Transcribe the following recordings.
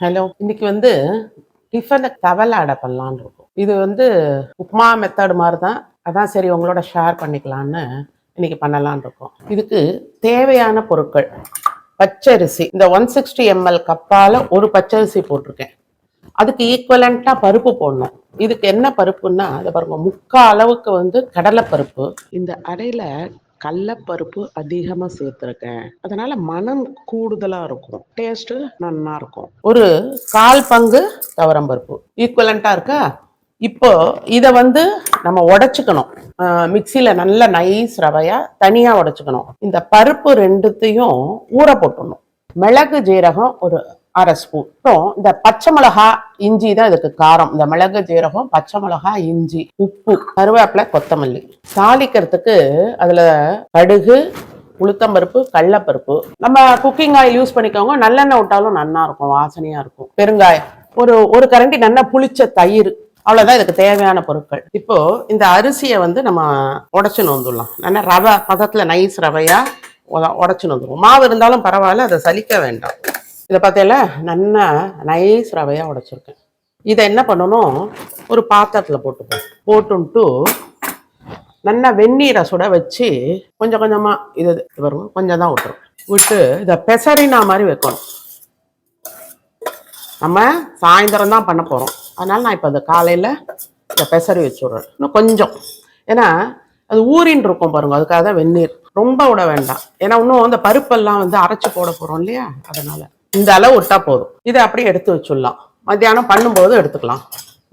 Hello இன்னைக்கு வந்து டிஃபனுக்கு தவளை அடை பண்ணலான்னு இருக்கும். இது வந்து உப்புமா மெத்தட் மாதிரி தான் அதான் சரி உங்களோட ஷேர் பண்ணிக்கலான்னு இன்னைக்கு பண்ணலான்னு இருக்கோம். இதுக்கு தேவையான பொருட்கள். பச்சரிசி. இந்த ஒன் சிக்ஸ்டி எம்எல் கப்பால் ஒரு பச்சரிசி போட்டிருக்கேன். அதுக்கு ஈக்குவலண்ட்டாக பருப்பு போடணும். இதுக்கு என்ன பருப்புன்னா அதை பாருங்க முக்கால் அளவுக்கு வந்து கடலைப்பருப்பு. இந்த அடையில் கடலப்பருப்பு அதிகமாக சேர்த்துருக்கேன். அதனால மனம் கூடுதலாக இருக்கும். டேஸ்ட்டு நல்லா இருக்கும். ஒரு கால் பங்கு துவரம்பருப்பு. ஈக்குவலண்ட்டாக இருக்கா? இப்போ இதை வந்து நம்ம உடச்சிக்கணும். மிக்சியில் நல்ல நைஸ் ரவையாக தனியாக உடச்சிக்கணும். இந்த பருப்பு ரெண்டுத்தையும் ஊற போட்டுடணும். மிளகு ஜீரகம் ஒரு அரை ஸ்பூன் அப்புறம் இந்த பச்சை மிளகா இஞ்சி தான் இதுக்கு காரம். இந்த மிளகு ஜீரகம் பச்சை மிளகா இஞ்சி உப்பு கருவேப்பிலை கொத்தமல்லி. தாளிக்கிறதுக்கு அதுல கடுகு உளுத்தம்பருப்பு கடலப்பருப்பு. நம்ம குக்கிங் ஆயில் யூஸ் பண்ணிக்கோங்க. நல்லெண்ணெய் விட்டாலும் நல்லா இருக்கும் வாசனையா இருக்கும். பெருங்காயம். ஒரு ஒரு கரண்டி நல்லா புளிச்ச தயிர். அவ்வளவுதான் இதுக்கு தேவையான பொருட்கள். இப்போ இந்த அரிசியை வந்து நம்ம உடச்சுன்னு வந்துடலாம். நல்லா ரவை பதத்துல நைஸ் ரவையா உடச்சுன்னு வந்துடுவோம். மாவு இருந்தாலும் பரவாயில்ல அதை சலிக்க வேண்டாம். இதை பார்த்தீங்களா நல்லா நைஸ் ரவையாக உடைச்சிருக்கேன். இதை என்ன பண்ணணும்? ஒரு பாத்திரத்தில் போட்டுப்போம். போட்டுன்ட்டு நல்லா வெந்நீரை சுட வச்சு கொஞ்சம் கொஞ்சமாக இது வரும் கொஞ்சம் தான் விட்டுரும் விட்டு இதை பெசரினா மாதிரி வைக்கணும். நம்ம சாயந்தரம் தான் பண்ண போகிறோம் அதனால் நான் இப்போ இந்த காலையில் இதை பெசரி வச்சுடுறேன். இன்னும் கொஞ்சம். ஏன்னா அது ஊறின்னு இருக்கும் பாருங்கள் அதுக்காக தான் வெந்நீர். ரொம்ப விட வேண்டாம். ஏன்னா இன்னும் அந்த பருப்பெல்லாம் வந்து அரைச்சி போட போகிறோம் இல்லையா? அதனால். இந்த அளவு விட்டா போதும். இதை அப்படியே எடுத்து வச்சுடலாம். மத்தியானம் பண்ணும்போது எடுத்துக்கலாம்.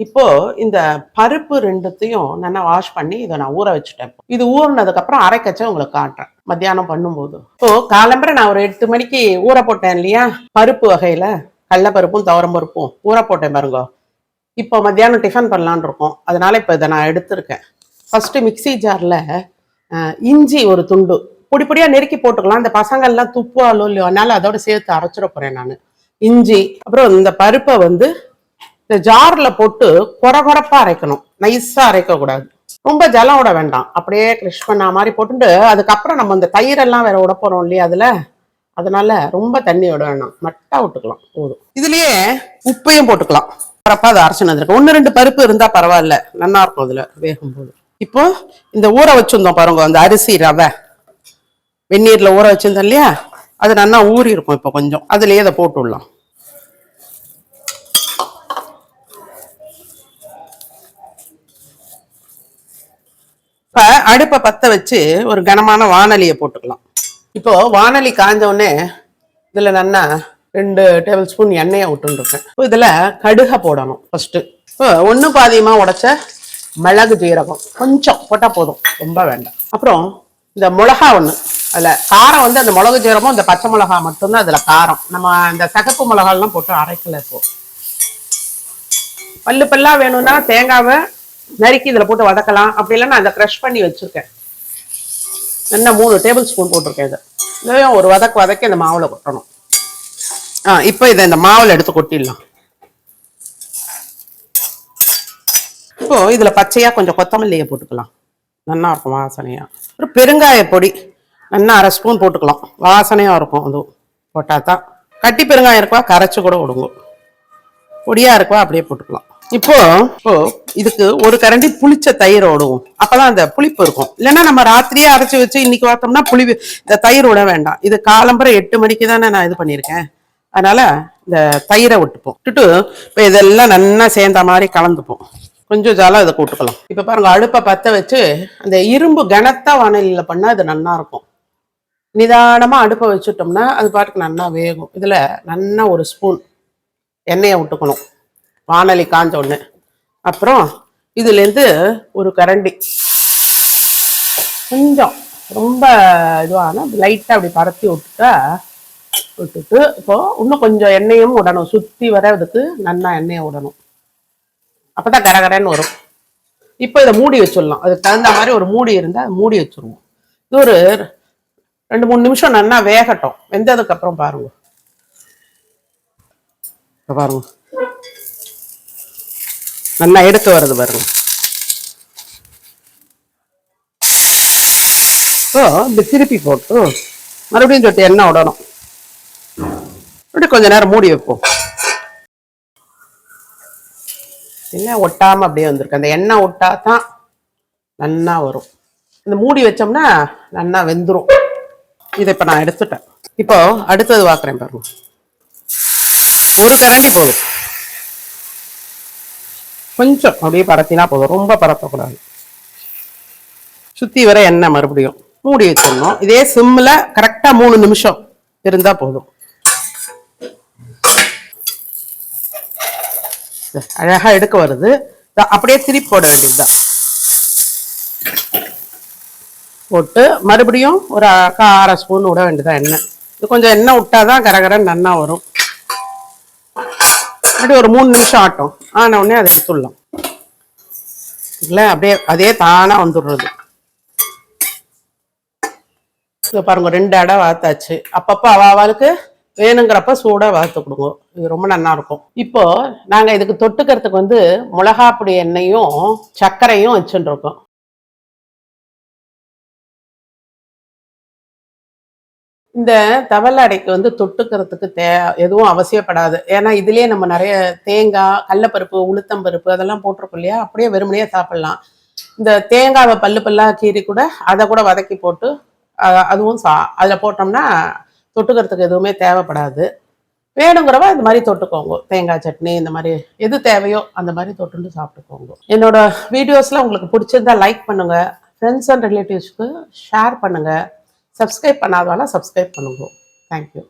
இப்போ இந்த பருப்பு ரெண்டுத்தையும் நல்லா வாஷ் பண்ணி இதை நான் ஊற வச்சுட்டேன். இது ஊறினதுக்கு அப்புறம் அரைக்கச்ச உங்களுக்கு காட்டுறேன். மத்தியானம் பண்ணும்போது. இப்போ காலம்பரை நான் ஒரு எட்டு மணிக்கு ஊற போட்டேன் இல்லையா? பருப்பு வகையில. கடலப்பருப்பும் துவரம் பருப்பும் ஊற போட்டேன் பாருங்க. இப்போ மத்தியானம் டிஃபன் பண்ணலான் இருக்கோம். அதனால இப்போ இதை நான் எடுத்திருக்கேன். ஃபர்ஸ்ட் மிக்சி ஜார்ல இஞ்சி ஒரு துண்டு பொடி பொடியா நெருக்கி போட்டுக்கலாம். இந்த பசங்கள்லாம் துப்புவாலோ இல்லையோ அதனால அதோட சேர்த்து அரைச்சிட போறேன் நான். இஞ்சி அப்புறம் இந்த பருப்பை வந்து இந்த ஜார்ல போட்டு கொர கொரப்பா அரைக்கணும். நைஸா அரைக்க கூடாது. ரொம்ப ஜலம் விட வேண்டாம். அப்படியே கிரிஷ் பண்ண மாதிரி போட்டுட்டு அதுக்கப்புறம் நம்ம இந்த தயிரெல்லாம் வேற விட போறோம் இல்லையா அதுல? அதனால ரொம்ப தண்ணி விட வேண்டாம் மட்டா விட்டுக்கலாம். போதும். இதுலயே உப்பையும் போட்டுக்கலாம். பரப்பா அதை அரைச்சு வந்துருக்கு ஒன்று ரெண்டு பருப்பு இருந்தா பரவாயில்ல. நல்லா இருக்கும் அதுல வேகும் போது இப்போ இந்த ஊற வச்சிருந்தோம் பாருங்க அந்த அரிசி ரவை. வெந்நீர்ல ஊற வச்சிருந்தோம் இல்லையா? அது நல்லா ஊறி இருக்கும் இப்போ கொஞ்சம். அதுலேயே அதை போட்டு விடலாம். இப்போ அடுப்பை பற்ற வச்சு ஒரு கனமான வானலியை போட்டுக்கலாம். இப்போ வானலி காஞ்ச உடனே இதுல நல்லா ரெண்டு டேபிள் ஸ்பூன் எண்ணெயை விட்டுருக்கேன் இப்போ இதுல கடுகை போடணும் ஃபஸ்ட்டு இப்போ ஒன்று பாதியமாக உடைச்ச மிளகு ஜீரகம். கொஞ்சம் போட்டா போதும். ரொம்ப வேண்டாம். அப்புறம் இந்த மிளகா ஒன்று அதில் காரம் வந்து அந்த மிளகு சீரமும் இந்த பச்சை மிளகா மட்டும்தான் அதில் காரம். நம்ம இந்த சகப்பு மிளகாலாம் போட்டு அரைக்கல இப்போ. பல்லு பல்லாக வேணும்னா தேங்காவை நறுக்கி இதில் போட்டு வதக்கலாம். அப்படி இல்லைன்னா அதை க்ரஷ் பண்ணி வச்சுருக்கேன். என்ன மூணு டேபிள் ஸ்பூன் போட்டிருக்கேன் இது. இதையும் ஒரு வதக்கு வதக்கி இந்த மாவில் கொட்டணும். ஆ இப்போ இதை இந்த மாவில் எடுத்து கொட்டிடலாம். இப்போது இதில் பச்சையாக கொஞ்சம் கொத்தமல்லியை போட்டுக்கலாம். நல்லா இருக்கும் வாசனையாக ஒரு பெருங்காய பொடி. நல்லா அரை ஸ்பூன் போட்டுக்கலாம். வாசனையாக இருக்கும் அதுவும் போட்டால் தான். கட்டி பெருங்காயம் இருக்கா கரைச்சி கூட விடுங்க பொடியாக இருக்கா அப்படியே போட்டுக்கலாம். இப்போ இப்போ இதுக்கு ஒரு கரண்டி புளிச்ச தயிர் விடுவோம் அப்போதான் அந்த புளிப்பு இருக்கும். இல்லைன்னா நம்ம ராத்திரியே அரைச்சி வச்சு இன்னைக்கு பார்த்தோம்னா புளி இந்த தயிர் விட வேண்டாம். இது காலம்பரை எட்டு மணிக்கு தானே நான் இது பண்ணியிருக்கேன். அதனால இந்த தயிரை விட்டுப்போம். விட்டுட்டு இப்போ இதெல்லாம் நல்லா சேர்ந்த மாதிரி கலந்துப்போம். கொஞ்சம் ஜாலம் இதை கூட்டுக்கலாம் இப்போ பாருங்க அடுப்பை பற்ற வச்சு அந்த இரும்பு கனத்த வானிலையில் பண்ணால் இது நல்லா இருக்கும். நிதானமாக அடுப்பை வச்சுட்டோம்னா அது பாட்டுக்கு நல்லா வேகும். இதில் நல்லா ஒரு ஸ்பூன் எண்ணெயை விட்டுக்கணும் வானலி காஞ்ச ஒன்று அப்புறம் இதுலேருந்து ஒரு கரண்டி. கொஞ்சம் ரொம்ப இதுவான லைட்டாக அப்படி பரத்தி விட்டுட்டா விட்டுட்டு இப்போது இன்னும் கொஞ்சம் எண்ணெயும் விடணும் சுற்றி வர இதுக்கு நல்லா எண்ணெயை விடணும் அப்பதான் கரகரன்னு வரும். இப்போ இதை மூடி வச்சிடலாம். அதுக்கு தகுந்த மாதிரி ஒரு மூடி இருந்தால் மூடி வச்சிருவோம். இது ஒரு ரெண்டு மூணு நிமிஷம் நல்லா வேகட்டும். வெந்ததுக்கு அப்புறம் பாருங்க. பாருங்க. நல்லா எடுக்க வருது பாருங்க. இப்போ இப்படி திருப்பி போட்டு மறுபடியும் சொட்டு எண்ணெய் விடணும். இப்படி கொஞ்ச நேரம் மூடி வைப்போம். என்ன ஒட்டாமல் அப்படியே வந்திருக்கு. அந்த எண்ணெய் ஒட்டா தான் நன்னா வரும். இந்த மூடி வச்சோம்னா நன்னா வெந்துரும். இதை இப்போ நான் எடுத்துட்டேன். இப்போ அடுத்தது பார்க்குறேன் பாருங்க. ஒரு கரண்டி போதும் கொஞ்சம் அப்படியே பரத்தினா போதும். ரொம்ப பரத்தக்கூடாது. சுற்றி வர எண்ணெய் மறுபடியும் மூடி வச்சிடணும். இதே சிம்மில் கரெக்டாக மூணு நிமிஷம் இருந்தால் போதும். அழகா எடுக்க வருது. அப்படியே திருப்பி போட வேண்டியதுதான். போட்டு மறுபடியும் ஒரு அக்கா அரை ஸ்பூன் விட வேண்டியதா எண்ணெய். இது கொஞ்சம் எண்ணெய் விட்டாதான் கரகரன்னு நன்னா வரும். அப்படி ஒரு மூணு நிமிஷம் ஆட்டும். ஆன உடனே அதை எடுத்துடலாம். இல்லை அப்படியே அதே தானாக வந்துடுறது. இங்க பாருங்க ரெண்டு அடை வாத்தாச்சு அப்பப்போ அவளுக்கு வேணுங்கிறப்ப சூடாக வாத்து கொடுங்க. இது ரொம்ப நல்லா இருக்கும் இப்போ நாங்கள் இதுக்கு தொட்டுக்கிறதுக்கு வந்து மிளகாப்பொடி எண்ணெயும் சர்க்கரையும் வச்சுட்டு இந்த தவளை அடைக்கு வந்து தொட்டுக்கிறதுக்கு தே எதுவும் அவசியப்படாது. ஏன்னா இதுலயே நம்ம நிறைய தேங்காய் கடலப்பருப்பு உளுத்தம்பருப்பு அதெல்லாம் போட்டிருக்கோம் இல்லையா? அப்படியே வெறுமனையே சாப்பிடலாம். இந்த தேங்காவை பல்லு பல்லா கீறி கூட அதை கூட வதக்கி போட்டு அதுவும் சா அதில் போட்டோம்னா தொட்டுக்கிறதுக்கு எதுவுமே தேவைப்படாது. வேணுங்கிறவ இந்த மாதிரி தொட்டுக்கோங்க. தேங்காய் சட்னி இந்த மாதிரி எது தேவையோ அந்த மாதிரி தொட்டுண்டு சாப்பிட்டுக்கோங்க. என்னோட வீடியோஸ்லாம் உங்களுக்கு பிடிச்சிருந்தா லைக் பண்ணுங்கள் ஃப்ரெண்ட்ஸ் அண்ட் ரிலேட்டிவ்ஸ்க்கு ஷேர் பண்ணுங்கள் சப்ஸ்கிரைப் பண்ணாதவால சப்ஸ்கிரைப் பண்ணுங்க. Thank you